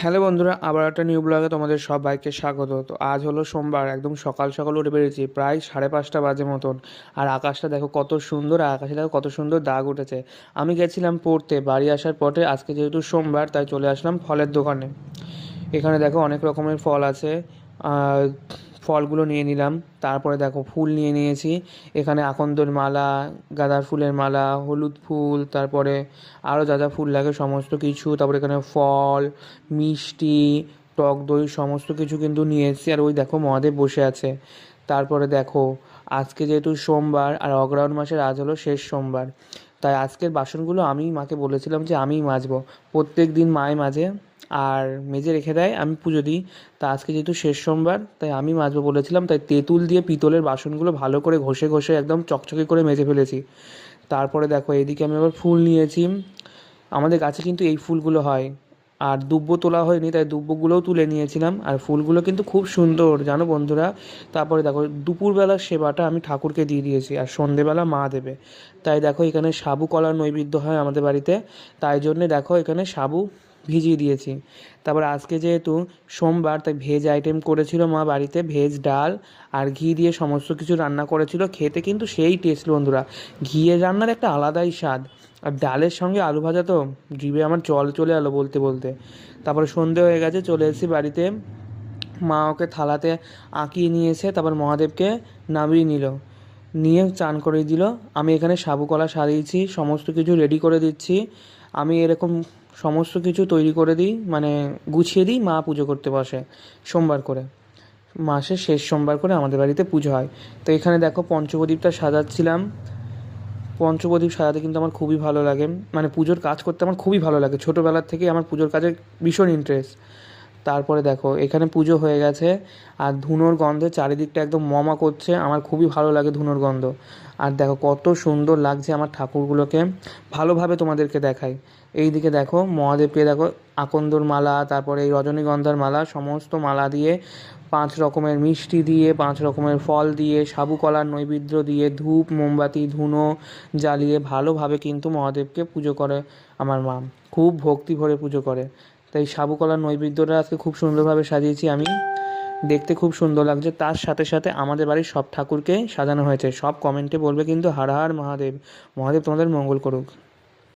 Hello বন্ধুরা, আবার একটা নিউ ব্লগে তোমাদের সবাইকে স্বাগত। তো আজ হলো সোমবার, একদম সকাল সকাল উঠে বেরিয়েছি, প্রায় সাড়ে পাঁচটা বাজে মতন। আর আকাশটা দেখো কত সুন্দর, আর আকাশে দেখো কত সুন্দর দাগ উঠেছে। আমি গেছিলাম পড়তে, বাড়ি আসার পরে আজকে যেহেতু সোমবার, তাই চলে আসলাম ফলের দোকানে। এখানে দেখো অনেক রকমের ফল আছে ফলগুলো নিয়ে নিলাম। তারপরে দেখো ফুল নিয়ে নিয়েছি। এখানে আকন্দর মালা, গাঁদার ফুলের মালা, হলুদ ফুল, তারপরে আরও যা যা ফুল লাগে সমস্ত কিছু। তারপরে এখানে ফল, মিষ্টি, টক দই সমস্ত কিছু কিন্তু নিয়ে এসেছি। আর ওই দেখো মহাদেব বসে আছে। তারপরে দেখো, আজকে যেহেতু সোমবার আর অগ্রহায়ণ মাসের আজ হলো শেষ সোমবার। তাই আজকের বাসনগুলো আমি মাকে বলেছিলাম যে আমিই মাজবো। প্রত্যেক দিন মায় মাজে আর মেজে রেখে দেয়, আমি পুজো দিই। তা আজকে যেহেতু শেষ সোমবার, তাই আমি মাজবো বলেছিলাম, তাই তেঁতুল দিয়ে পিতলের বাসনগুলো ভালো করে ঘষে ঘষে একদম চকচকে করে মেজে ফেলেছি। তারপরে দেখো, এদিকে আমি আবার ফুল নিয়েছি। আমাদের গাছে কিন্তু এই ফুলগুলো হয়। আর দুব্বো তোলা হয়নি, তাই দুব্বোগুলোও তুলে নিয়েছিলাম। আর ফুলগুলো কিন্তু খুব সুন্দর, জানো বন্ধুরা? তারপরে দেখো দুপুরবেলার সেবাটা আমি ঠাকুরকে দিয়ে দিয়েছি, আর সন্ধেবেলা মা দেবে। তাই দেখো, এখানে সাবু কলার নৈবেদ্য হয় আমাদের বাড়িতে। তাই জন্যে দেখো, এখানে সাবু ভিজিয়ে দিয়েছি। তারপর আজকে যেহেতু সোমবার, তাই ভেজ আইটেম করেছিল মা বাড়িতে ভেজ ডাল আর ঘি দিয়ে সমস্ত কিছু রান্না করেছিল। খেতে কিন্তু সেই টেস্ট বন্ধুরা। ঘিয়ের রান্নার একটা আলাদাই স্বাদ। আর ডালের সঙ্গে আলু ভাজা তো জিভে আমার জল চলে এলো বলতে বলতে। তারপরে সন্ধে হয়ে গেছে, চলে এসেছি বাড়িতে। মা ওকে থালাতে আঁকিয়ে নিয়ে এসে তারপর মহাদেবকে নামিয়ে নিল। নিয়ে চান করে দিল। আমি এখানে সাবু কলা সারিয়েছি, সমস্ত কিছু রেডি করে দিচ্ছি। আমি এরকম সমস্ত কিছু তৈরি করে দিই মানে গুছিয়ে দিই, মা পুজো করতে বসে সোমবার করে। মাসের শেষ সোমবার করে আমাদের বাড়িতে পুজো হয়। তো এখানে দেখো পঞ্চপ্রদীপটা সাজাচ্ছিলাম। পঞ্চপ্রদীপ সাজাতে কিন্তু আমার খুবই ভালো লাগে। মানে পুজোর কাজ করতে আমার খুবই ভালো লাগে। ছোটোবেলার থেকেই আমার পুজোর কাজে ভীষণ ইন্টারেস্ট তারপরে দেখো, এখানে পুজো হয়ে গেছে। আর ধুনোর গন্ধে চারিদিকটা একদম মমা করছে। আমার খুবই ভালো লাগে ধুনোর গন্ধ। আর দেখো, কত সুন্দর লাগছে আমার ঠাকুরগুলোকে। ভালোভাবে তোমাদেরকে দেখাই। এই দিকে দেখো, মহাদেবকে দেখো, আকন্দর মালা, তারপরে এই রজনীগন্ধার মালা, সমস্ত মালা দিয়ে, পাঁচ রকমের মিষ্টি দিয়ে, পাঁচ রকমের ফল দিয়ে সাবু কলার নৈবেদ্য দিয়ে, ধূপ, মোমবাতি, ধুনো জ্বালিয়ে ভালোভাবে কিন্তু মহাদেবকে পুজো করে আমার মা। খুব ভক্তি ভরে পুজো করে। তাই সাবু কলার নৈবেদ্যটা আজকে খুব সুন্দরভাবে সাজিয়েছি আমি। দেখতে খুব সুন্দর লাগছে। তার সাথে সাথে আমাদের বাড়ির সব ঠাকুরকে সাজানো হয়েছে। সব কমেন্টে বলবে কিন্তু হার হার মহাদেব। মহাদেব তোমাদের মঙ্গল করুক।